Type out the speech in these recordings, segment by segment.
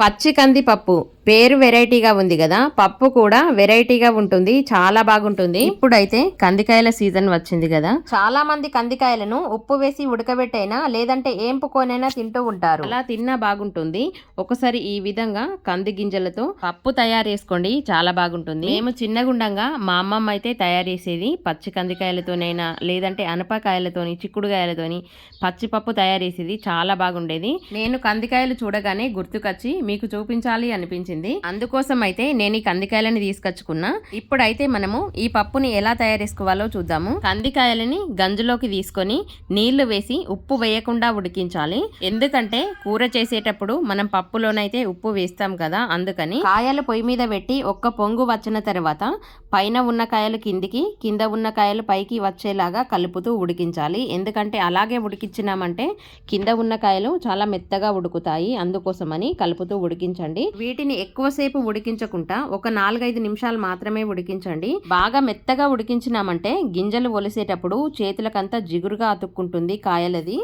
పచ్చి కందిపప్పు. పేరు వెరైటీగా ఉంది కదా పప్పు కూడా వెరైటీగా ఉంటుంది చాలా బాగుంటుంది. ఇప్పుడైతే కందికాయల సీజన్ వచ్చింది కదా. చాలా మంది కందికాయలను ఉప్పు వేసి ఉడకబెట్టైనా లేదంటే ఏంపుకొనైనా తింటూ ఉంటారు. అలా తిన్నా బాగుంటుంది. ఒకసారి ఈ విధంగా కంది గింజలతో పప్పు తయారు చేసుకోండి చాలా బాగుంటుంది. మేము చిన్నగుండంగా మా అమ్మమ్మ అయితే తయారు చేసేది పచ్చి కందికాయలతోనైనా లేదంటే అనపకాయలతోని చిక్కుడుకాయలతోని పచ్చిపప్పు తయారు చేసేది చాలా బాగుండేది. నేను కందికాయలు చూడగానే గుర్తుకొచ్చి మీకు చూపించాలి అనిపించింది. అందుకోసం అయితే నేను ఈ కందికాయలని తీసుకొచ్చుకున్నా. ఇప్పుడైతే మనము ఈ పప్పుని ఎలా తయారు చేసుకోవాలో చూద్దాము. కందికాయలని గంజులోకి తీసుకొని నీళ్ళు వేసి ఉప్పు వేయకుండా ఉడికించాలి. ఎందుకంటే కూర చేసేటప్పుడు మనం పప్పులోనైతే ఉప్పు వేస్తాం కదా అందుకని. కాయలు పొయ్యి మీద పెట్టి ఒక్క పొంగు వచ్చిన తర్వాత పైన ఉన్న కాయలు కిందికి కింద ఉన్న కాయలు పైకి వచ్చేలాగా కలుపుతూ ఉడికించాలి. ఎందుకంటే అలాగే ఉడికించినామంటే కింద ఉన్న కాయలు చాలా మెత్తగా ఉడుకుతాయి. అందుకోసమని కలుపుతూ ఉడికించండి. వీటిని ఎక్కువసేపు ఉడికించకుండా ఒక నాలుగైదు నిమిషాలు మాత్రమే ఉడికించండి. బాగా మెత్తగా ఉడికించినామంటే గింజలు ఒలిసేటప్పుడు చేతులకంతా జిగురుగా అతుక్కుంటుంది కాయలది.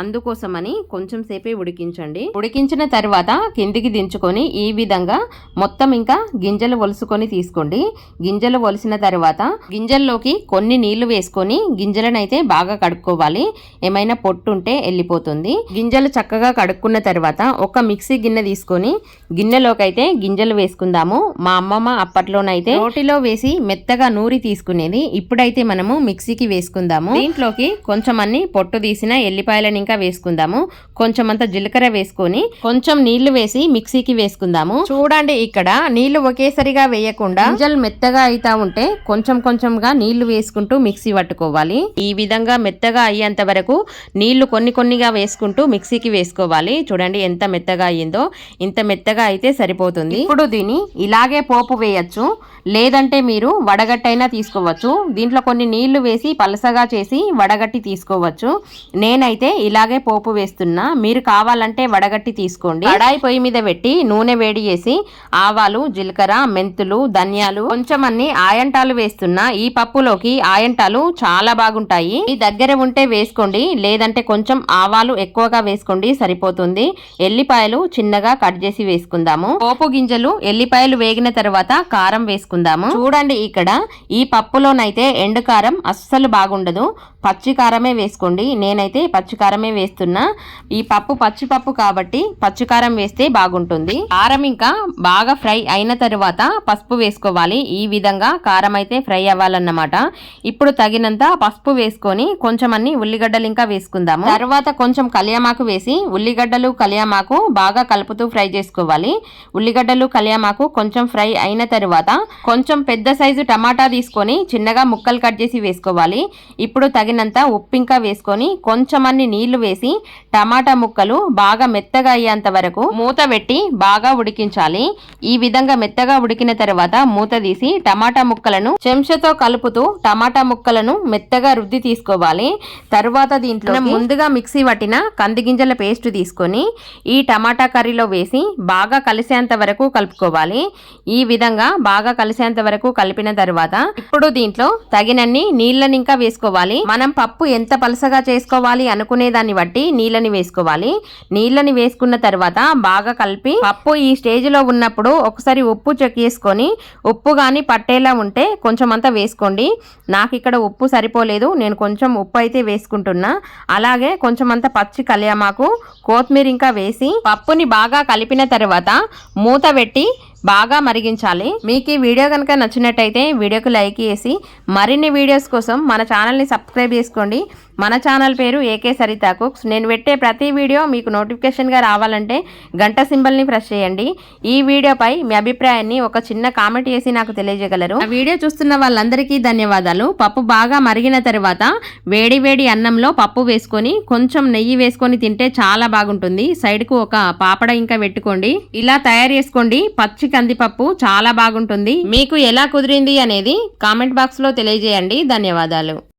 అందుకోసమని కొంచెం సేపే ఉడికించండి. ఉడికించిన తర్వాత కిందికి దించుకొని ఈ విధంగా మొత్తం ఇంకా గింజలు ఒలుసుకొని తీసుకోండి. గింజలు ఒలిసిన తర్వాత గింజల్లోకి కొన్ని నీళ్ళు వేసుకొని గింజలనైతే బాగా కడుక్కోవాలి. ఏమైనా పొట్టు ఉంటే వెళ్ళిపోతుంది గింజలు చక్కగా కడుక్కున్న తర్వాత ఒక మిక్సీ గిన్నె తీసుకొని గిన్నెలోకి అయితే గింజలు వేసుకుందాము. మా అమ్మమ్మ అప్పట్లోనైతే రోటిలో వేసి మెత్తగా నూరి తీసుకునేది. ఇప్పుడైతే మనము మిక్సీకి వేసుకుందాము. దీంట్లోకి కొంచెం అన్ని పొట్టు తీసిన ఎల్లిపాయలను ఇంకా వేసుకుందాము. కొంచెం అంత జీలకర్ర వేసుకొని కొంచెం నీళ్ళు వేసి మిక్సీకి వేసుకుందాము. చూడండి ఇక్కడ నీళ్ళు ఒకేసారిగా వేయకుండా గింజలు మెత్తగా అయితా ఉంటే కొంచెం కొంచెంగా నీళ్ళు వేసుకుంటూ మిక్సీ పట్టుకోవాలి. ఈ విధంగా మెత్తగా అయ్యేంత వరకు నీళ్ళు కొన్ని కొన్నిగా వేసుకుంటూ మిక్సీకి వేసుకోవాలి. చూడండి ఎంత మెత్తగా అయ్యిందో. ఇంత మెత్తగా అయితే సరిపోతుంది. ఇప్పుడు దీన్ని ఇలాగే పోపు వేయచ్చు. లేదంటే మీరు వడగట్టైనా తీసుకోవచ్చు. దీంట్లో కొన్ని నీళ్ళు వేసి పలసగా చేసి వడగట్టి తీసుకోవచ్చు. నేనైతే ఇలాగే పోపు వేస్తున్నా. మీరు కావాలంటే వడగట్టి తీసుకోండి. కడాయి పొయ్యి మీద పెట్టి నూనె వేడి చేసి ఆవాలు జీలకర్ర మెంతులు ధనియాలు కొంచెం అన్ని ఆయంటాలు వేస్తున్నా. ఈ పప్పులోకి ఆయంటాలు చాలా బాగుంటాయి. మీ దగ్గర ఉంటే వేసుకోండి. లేదంటే కొంచెం ఆవాలు ఎక్కువగా వేసుకోండి. సరిపోతుంది. ఎల్లిపాయలు చిన్నగా కట్ చేసి వేసుకుందాము. పోపు గింజలు ఎల్లిపాయలు వేగిన తర్వాత కారం వేసుకుందాము. చూడండి ఇక్కడ ఈ పప్పులోనైతే ఎండు కారం అస్సలు బాగుండదు. పచ్చి కారమే వేసుకోండి. నేనైతే పచ్చి కారమే వేస్తున్నా. ఈ పప్పు పచ్చి పప్పు కాబట్టి పచ్చి కారం వేస్తే బాగుంటుంది. కారం ఇంకా బాగా ఫ్రై అయిన తర్వాత పసుపు వేసుకోవాలి. ఈ విధంగా కారం అయితే ఫ్రై అవ్వాలన్నమాట. ఇప్పుడు తగినంత పసుపు వేసుకొని కొంచెం అన్ని ఉల్లిగడ్డలు ఇంకా వేసుకుందాము. తర్వాత కొంచెం కలియామాకు వేసి ఉల్లిగడ్డలు కలియామాకు బాగా కలుపుతూ ఫ్రై చేసుకోవాలి. ఉల్లిగడ్డలు కలియామాకు కొంచెం ఫ్రై అయిన తర్వాత కొంచెం పెద్ద సైజు టమాటా తీసుకొని చిన్నగా ముక్కలు కట్ చేసి వేసుకోవాలి. ఇప్పుడు తగినంత ఉప్పు ఇంకా వేసుకొని కొంచెం అన్ని నీళ్ళు వేసి టమాటా ముక్కలు బాగా మెత్తగా అయ్యేంత వరకు మూత పెట్టి బాగా ఉడికించాలి. ఈ విధంగా మెత్తగా ఉడికిన తర్వాత మూత తీసి టమాటా ముక్కలను చెంచాతో కలుపుతూ టమాటా ముక్కలను మెత్తగా రుద్ది తీసుకోవాలి. తర్వాత దీంట్లో ముందుగా మిక్సీ పట్టిన కంది గింజల పేస్ట్ తీసుకొని ఈ టమాటా కర్రీలో వేసి బాగా కలిసేంత వరకు కలుపుకోవాలి. ఈ విధంగా బాగా కలిసేంత వరకు కలిపిన తర్వాత ఇప్పుడు దీంట్లో తగినన్ని నీళ్ళని ఇంకా వేసుకోవాలి. మనం పప్పు ఎంత పలసగా చేసుకోవాలి అనుకునే దాన్ని బట్టి నీళ్ళని వేసుకోవాలి. నీళ్ళని వేసుకున్న తర్వాత బాగా కలిపి పప్పు ఈ స్టేజ్లో ఉన్నప్పుడు ఒకసారి ఉప్పు చెక్ చేసుకొని ఉప్పు కానీ పట్టేలా ఉంటే కొంచెం అంతా వేసుకోండి. నాకు ఇక్కడ ఉప్పు సరిపోలేదు. నేను కొంచెం ఉప్పు అయితే వేసుకుంటున్నా. అలాగే కొంచెం అంత పచ్చి కలియామాకు కొత్తిమీర ఇంకా వేసి పప్పుని బాగా కలిపిన తర్వాత మూత పెట్టి బాగా మరిగించాలి. మీకు ఈ వీడియో కనుక నచ్చినట్టయితే వీడియోకి లైక్ చేసి మరిన్ని వీడియోస్ కోసం మన ఛానల్ని సబ్స్క్రైబ్ చేసుకోండి. మన ఛానల్ పేరు ఏకే సరితా కుక్స్. నేను పెట్టే ప్రతి వీడియో మీకు నోటిఫికేషన్గా రావాలంటే గంట సింబల్ని ప్రెస్ చేయండి. ఈ వీడియోపై మీ అభిప్రాయాన్ని ఒక చిన్న కామెంట్ చేసి నాకు తెలియజేయగలరు. ఆ వీడియో చూస్తున్న వాళ్ళందరికీ ధన్యవాదాలు. పప్పు బాగా మరిగిన తర్వాత వేడి వేడి అన్నంలో పప్పు వేసుకొని కొంచెం నెయ్యి వేసుకొని తింటే చాలా బాగుంటుంది. సైడ్కు ఒక పాపడ ఇంకా పెట్టుకోండి. ఇలా తయారు చేసుకోండి. పచ్చి కందిపప్పు చాలా బాగుంటుంది. మీకు ఎలా కుదిరింది అనేది కామెంట్ బాక్స్లో తెలియజేయండి. ధన్యవాదాలు.